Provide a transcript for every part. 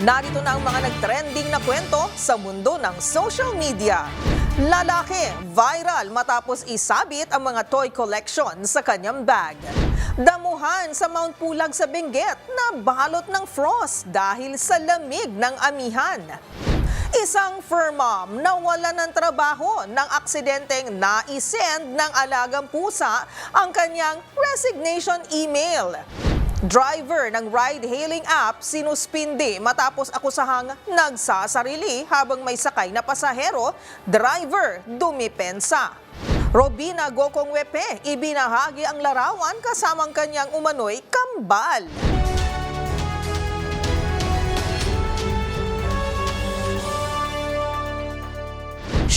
Narito na ang mga nagtrending na kwento sa mundo ng social media. Lalaki, viral matapos isabit ang mga toy collection sa kanyang bag. Damuhan sa Mount Pulag sa Benguet na balot ng frost dahil sa lamig ng amihan. Isang fur mom nawala ng trabaho ng aksidenteng na-send ng alagang pusa ang kanyang resignation email. Driver ng ride-hailing app sinuspindi matapos akusahang nagsasarili habang may sakay na pasahero, driver dumipensa. Robina Gokong Wepe, ibinahagi ang larawan kasamang kanyang umano'y kambal.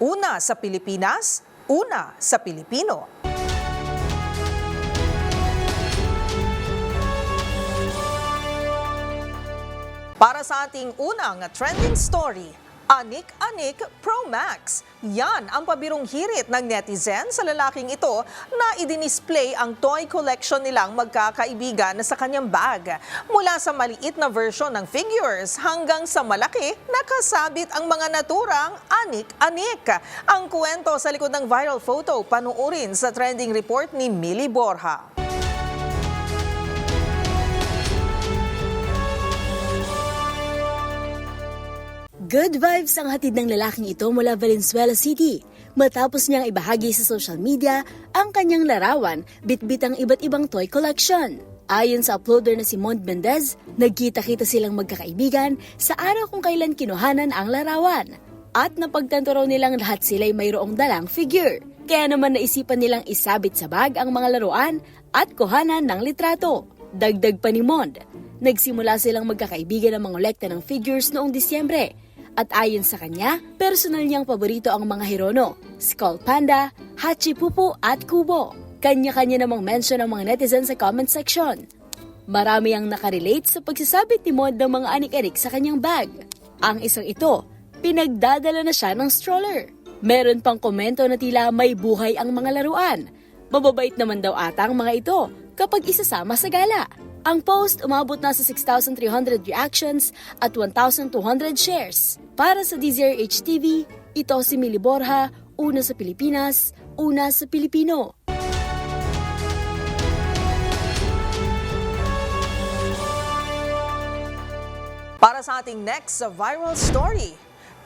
Una sa Pilipinas, una sa Pilipino. Para sa ating unang trending story, Anik Anik Pro Max. Yan ang pabirong hirit ng netizen sa lalaking ito na idinisplay ang toy collection nilang magkakaibigan sa kanyang bag. Mula sa maliit na version ng figures hanggang sa malaki, nakasabit ang mga naturang Anik Anik. Ang kwento sa likod ng viral photo, panuorin sa trending report ni Millie Borja. Good vibes ang hatid ng lalaking ito mula Valenzuela City. Matapos niyang ibahagi sa social media ang kanyang larawan, bitbit ang iba't ibang toy collection. Ayon sa uploader na si Mond Mendez, nagkita-kita silang magkakaibigan sa araw kung kailan kinuhanan ang larawan. At napagtanto raw nilang lahat sila'y mayroong dalang figure. Kaya naman naisipan nilang isabit sa bag ang mga laruan at kuhanan ng litrato. Dagdag pa ni Mond, nagsimula silang magkakaibigan ng mga kolekta ng figures noong Disyembre at ayon sa kanya, personal niyang paborito ang mga Hirono, Skull Panda, Hachi Pupu at Kubo. Kanya-kanya namang mention ang mga netizen sa comment section. Marami ang nakarelate sa pagsasabit ni Mod ng mga anik-anik sa kanyang bag. Ang isang ito, pinagdadala na siya ng stroller. Meron pang komento na tila may buhay ang mga laruan. Mababait naman daw ata ang mga ito kapag isasama sa gala. Ang post umabot na sa 6,300 reactions at 1,200 shares. Para sa DZRH TV, ito si Mili Borja, una sa Pilipinas, una sa Pilipino. Para sa ating next viral story,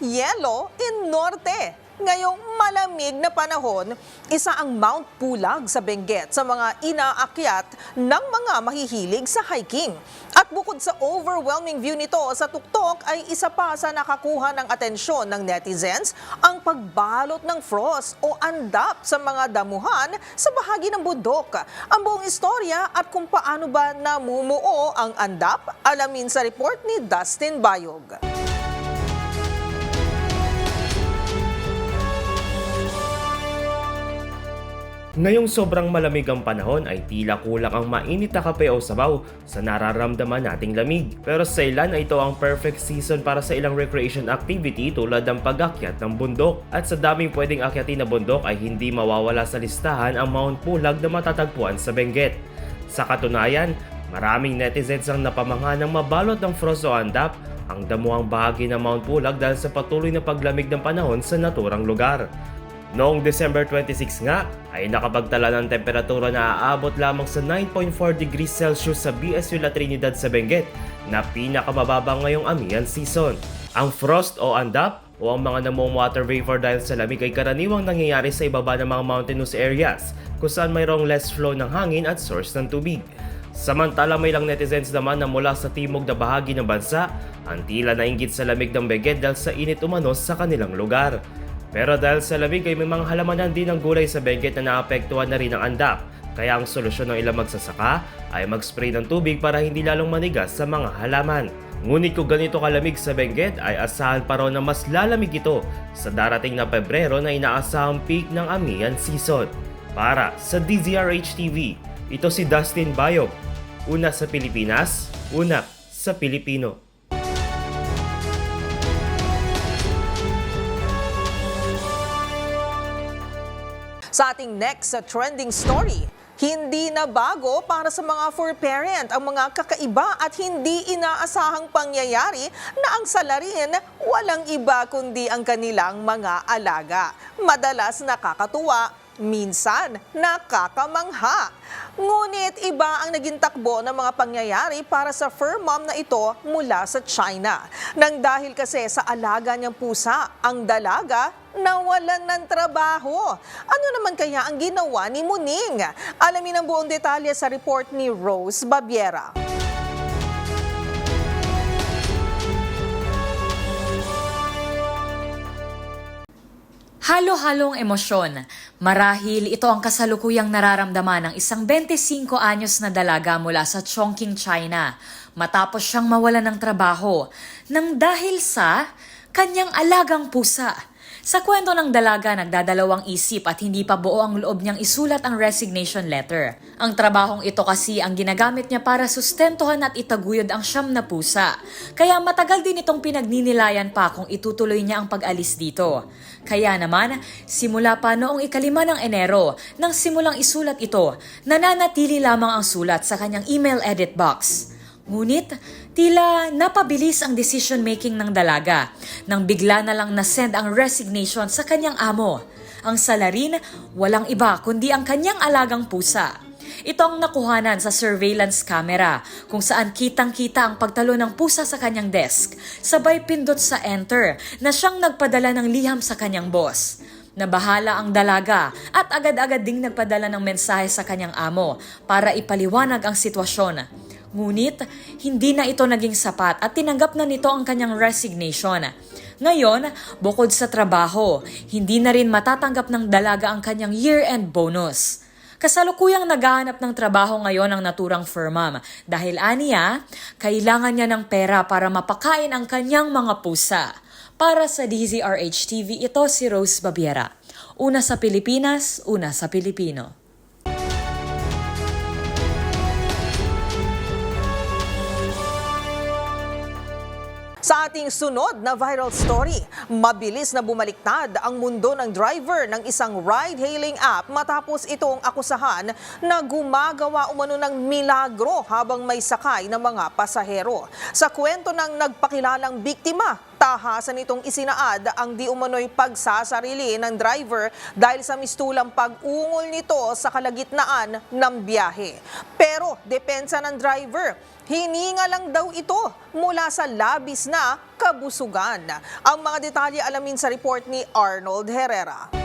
Yelo in Norte. Ngayong malamig na panahon, isa ang Mount Pulag sa Benguet sa mga inaakyat ng mga mahihilig sa hiking. At bukod sa overwhelming view nito sa tuktok ay isa pa sa nakakuha ng atensyon ng netizens ang pagbalot ng frost o andap sa mga damuhan sa bahagi ng bundok. Ang buong istorya at kung paano ba namumuo ang andap, alamin sa report ni Dustin Bayog. Ngayong sobrang malamig ang panahon ay tila kulang ang mainit na kape o sabaw sa nararamdaman nating lamig. Pero sa ilan ay ito ang perfect season para sa ilang recreation activity tulad ng pag-akyat ng bundok. At sa daming pwedeng akyatin na bundok ay hindi mawawala sa listahan ang Mount Pulag na matatagpuan sa Benguet. Sa katunayan, maraming netizens ang napamangha ng mabalot ng frost o andap ang damuhang bahagi ng Mount Pulag dahil sa patuloy na paglamig ng panahon sa naturang lugar. Noong December 26 nga ay nakapagtala ng temperatura na aabot lamang sa 9.4 degrees Celsius sa BSU La Trinidad sa Benguet na pinakamababa ngayong amihan season. Ang frost o andap o ang mga namuong water vapor dahil sa lamig ay karaniwang nangyayari sa ibaba ng mga mountainous areas kung saan mayroong less flow ng hangin at source ng tubig. Samantala may ilang netizens naman na mula sa timog na bahagi ng bansa ang tila nainggit sa lamig ng Benguet dahil sa init umanos sa kanilang lugar. Pero dahil sa lamig ay may mga halamanan din ng gulay sa Benguet na naapektuhan na rin ng andap. Kaya ang solusyon ng ilang magsasaka ay mag-spray ng tubig para hindi lalong manigas sa mga halaman. Ngunit kung ganito kalamig sa Benguet ay asahan pa raw na mas lalamig ito sa darating na Pebrero na inaasahang peak ng Amihan season. Para sa DZRH TV, ito si Dustin Bayog. Una sa Pilipinas, una sa Pilipino. Sa ating next sa trending story, hindi na bago para sa mga for parent ang mga kakaiba at hindi inaasahang pangyayari na ang salarin walang iba kundi ang kanilang mga alaga. Madalas nakakatuwa, minsan nakakamangha. Ngunit iba ang naging takbo ng mga pangyayari para sa fur mom na ito mula sa China. Nang dahil kasi sa alaga niyang pusa, ang dalaga nawalan ng trabaho. Ano naman kaya ang ginawa ni Muning? Alamin ang buong detalye sa report ni Rose Babiera. Halo-halong emosyon. Marahil ito ang kasalukuyang nararamdaman ng isang 25 anyos na dalaga mula sa Chongqing, China matapos siyang mawalan ng trabaho nang dahil sa kanyang alagang pusa. Sa kwento ng dalaga, nagdadalawang isip at hindi pa buo ang loob niyang isulat ang resignation letter. Ang trabahong ito kasi ang ginagamit niya para sustentuhan at itaguyod ang siyam na pusa. Kaya matagal din itong pinagninilayan pa kung itutuloy niya ang pag-alis dito. Kaya naman, simula pa noong ikalima ng Enero, nang simulang isulat ito, nananatili lamang ang sulat sa kanyang email edit box. Ngunit, tila napabilis ang decision making ng dalaga nang bigla na lang nasend ang resignation sa kanyang amo. Ang salarin, walang iba kundi ang kanyang alagang pusa. Ito ang nakuhanan sa surveillance camera kung saan kitang-kita ang pagtalo ng pusa sa kanyang desk, sabay pindot sa enter na siyang nagpadala ng liham sa kanyang boss. Nabahala ang dalaga at agad-agad ding nagpadala ng mensahe sa kanyang amo para ipaliwanag ang sitwasyon. Ngunit, hindi na ito naging sapat at tinanggap na nito ang kanyang resignation. Ngayon, bukod sa trabaho, hindi na rin matatanggap ng dalaga ang kanyang year-end bonus. Kasalukuyang naghahanap ng trabaho ngayon ang naturang firmam dahil aniya, kailangan niya ng pera para mapakain ang kanyang mga pusa. Para sa DZRH TV, ito si Rose Babiera. Una sa Pilipinas, una sa Pilipino. Sa ating sunod na viral story, mabilis na bumaliktad ang mundo ng driver ng isang ride-hailing app matapos itong akusahan na gumagawa umano ng milagro habang may sakay ng mga pasahero. Sa kwento ng nagpakilalang biktima, tahasan itong isinaad ang di umano'y pagsasarili ng driver dahil sa mistulang pag-ungol nito sa kalagitnaan ng biyahe. Pero depensa ng driver, hininga lang daw ito mula sa labis na kabusugan. Ang mga detalye alamin sa report ni Arnold Herrera.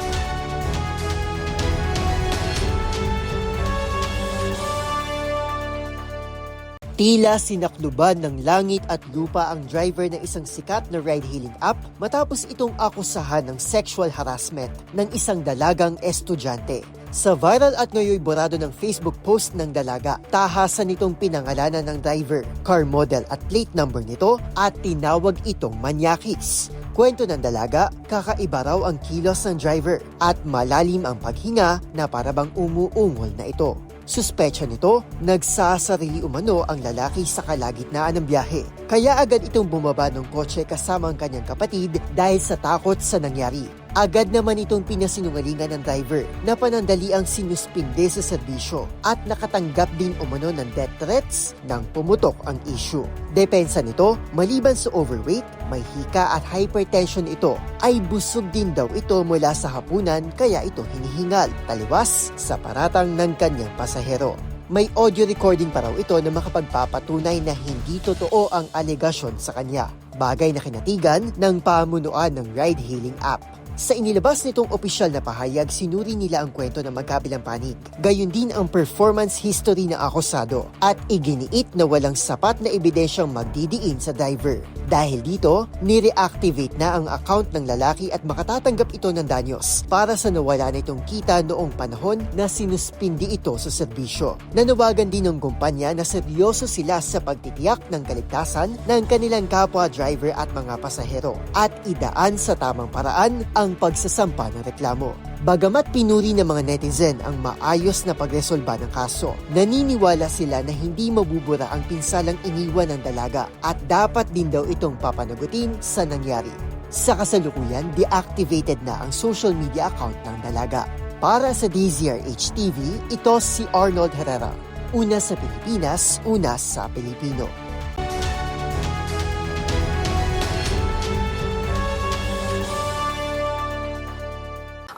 Tila sinakluban ng langit at lupa ang driver ng isang sikat na ride-hailing app matapos itong akusahan ng sexual harassment ng isang dalagang estudyante. Sa viral at ngayon borado ng Facebook post ng dalaga, tahasan nitong pinangalanan ng driver, car model at plate number nito at tinawag itong manyakis. Kwento ng dalaga, kakaiba raw ang kilos ng driver at malalim ang paghinga na parabang umuungol na ito. Suspecha nito, nagsasarili umano ang lalaki sa kalagitnaan ng biyahe. Kaya agad itong bumaba ng kotse kasama ang kanyang kapatid dahil sa takot sa nangyari. Agad naman itong pinasinungalingan ng driver na panandali ang sinuspinde sa serbisyo at nakatanggap din umano ng death threats nang pumutok ang issue. Depensa nito, maliban sa overweight, may hika at hypertension ito, ay busog din daw ito mula sa hapunan kaya ito hinihingal, taliwas sa paratang ng kanyang pasahero. May audio recording pa raw ito na makapagpapatunay na hindi totoo ang alegasyon sa kanya. Bagay na kinatigan ng pamunuan ng ride-hailing app. Sa inilabas nitong opisyal na pahayag, sinuri nila ang kwento ng magkabilang panig. Gayon din ang performance history ng akusado at iginiit na walang sapat na ebidensyang magdidiin sa diver. Dahil dito, nireactivate na ang account ng lalaki at makatatanggap ito ng danyos para sa nawala na itong kita noong panahon na sinuspindi ito sa serbisyo. Nanawagan din ng kumpanya na seryoso sila sa pagtitiyak ng kaligtasan ng kanilang kapwa driver at mga pasahero at idaan sa tamang paraan ang pagsasampa ng reklamo. Bagamat pinuri ng mga netizen ang maayos na pagresolba ng kaso, naniniwala sila na hindi mabubura ang pinsalang iniwan ng dalaga at dapat din daw itong papanagutin sa nangyari. Sa kasalukuyan, deactivated na ang social media account ng dalaga. Para sa DZRH TV, ito si Arnold Herrera. Una sa Pilipinas, una sa Pilipino.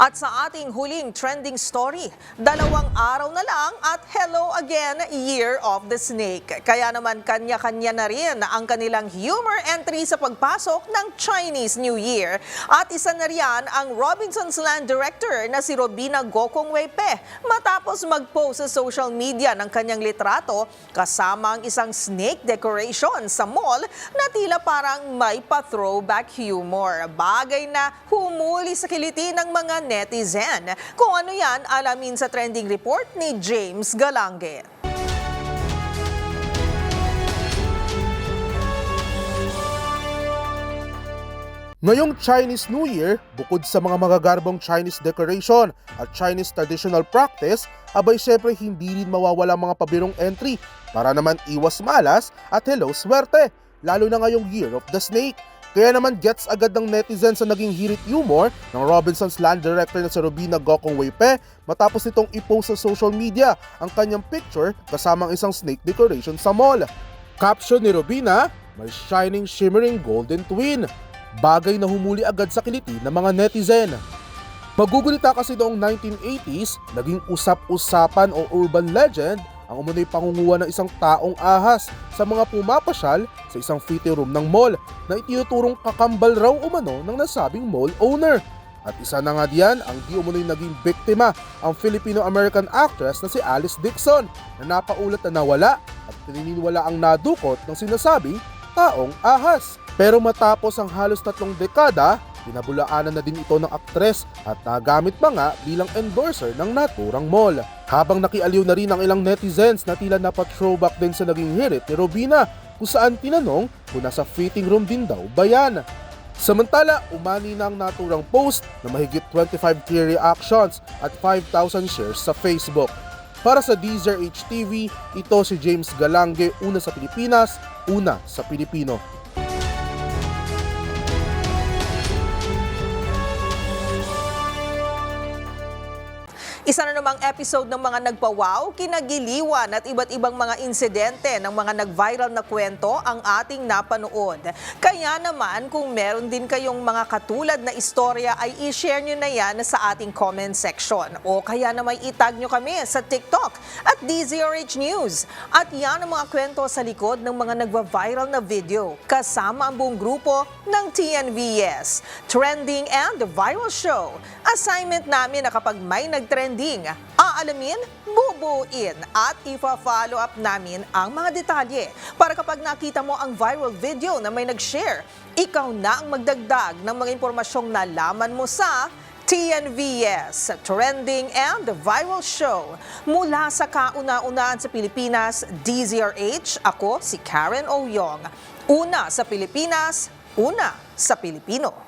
At sa ating huling trending story, dalawang araw na lang at hello again, Year of the Snake. Kaya naman kanya-kanya na rin ang kanilang humor entry sa pagpasok ng Chinese New Year. At isa na riyan ang Robinson's Land Director na si Robina Gokong Weipe matapos mag-post sa social media ng kanyang litrato kasama ang isang snake decoration sa mall na tila parang may pa-throwback humor. Bagay na humuli sa kiliti ng mga netizen. Kung ano yan, alamin sa trending report ni James Galange. Ngayong Chinese New Year, bukod sa mga magagarbong Chinese decoration at Chinese traditional practice, abay syempre hindi rin mawawala mga pabirong entry para naman iwas malas at hello swerte, lalo na ngayong Year of the Snake. Kaya naman gets agad ng netizens sa naging hirit humor ng Robinson's Land Director na si Robina Gokong Weipe matapos nitong i-post sa social media ang kanyang picture kasama ang isang snake decoration sa mall. Caption ni Robina, may shining shimmering golden twin. Bagay na humuli agad sa kiliti ng mga netizen. Magugulita kasi noong 1980s, naging usap-usapan o urban legend ang umunoy pangunguha ng isang taong ahas sa mga pumapasyal sa isang fitting room ng mall na itinuturong kakambal raw umano ng nasabing mall owner. At isa na nga diyan ang di umunoy naging biktima ang Filipino-American actress na si Alice Dixon na napaulat na nawala at pininiwala ang nadukot ng sinasabing taong ahas. Pero matapos ang halos tatlong dekada, pinabulaanan na din ito ng aktres at nagamit pa nga bilang endorser ng naturang mall. Habang nakialiw na rin ang ilang netizens na tila napat-throwback din sa naging hirit ni Robina kung saan tinanong kung nasa fitting room din daw ba yan. Samantala, umani ang naturang post na mahigit 25k reactions at 5,000 shares sa Facebook. Para sa DZRH TV, ito si James Galange, una sa Pilipinas, una sa Pilipino. Isa na namang episode ng mga nagpawaw, kinagiliwan at iba't ibang mga insidente ng mga nag-viral na kwento ang ating napanood. Kaya naman kung meron din kayong mga katulad na istorya ay i-share nyo na yan sa ating comment section. O kaya naman itag nyo kami sa TikTok at DZRH News. At yan ang mga kwento sa likod ng mga nagva-viral na video kasama ang buong grupo ng TNVS. Trending and Viral Show. Assignment namin na kapag may nagtrending, aalamin, bubuin at ifa-follow up namin ang mga detalye para kapag nakita mo ang viral video na may nag-share, ikaw na ang magdagdag ng mga impormasyong nalaman mo sa TNVS, Trending and Viral Show. Mula sa kauna-unaan sa Pilipinas, DZRH, ako si Karen Oyong. Una sa Pilipinas, una sa Pilipino.